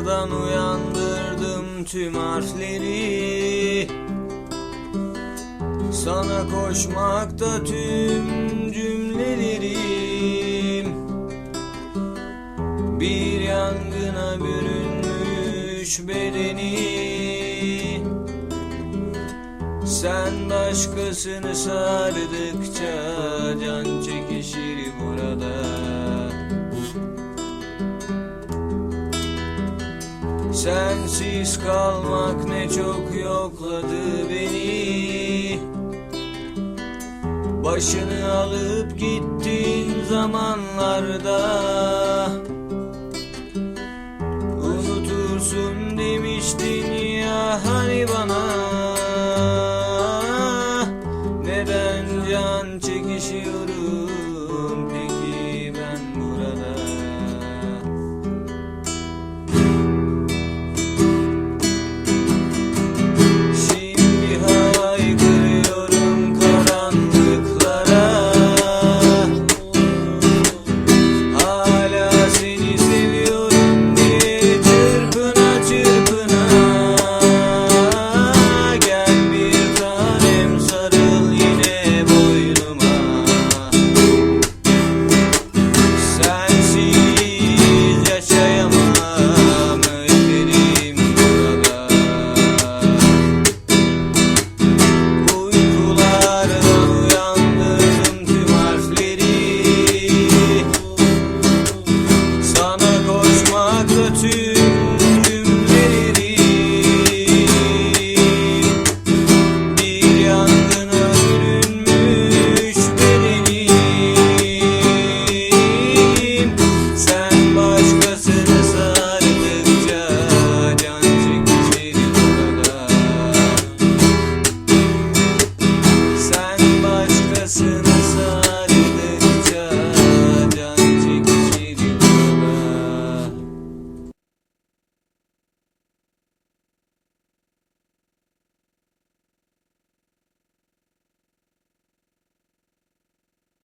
Uykulardan uyandırdım tüm harfleri. Sana koşmakta tüm cümlelerim. Bir yangına bürünmüş bedeni. Sen başkasını sardıkça can çekişir burada Sensiz kalmak ne çok yokladı beni. Başını alıp gittiğin zamanlarda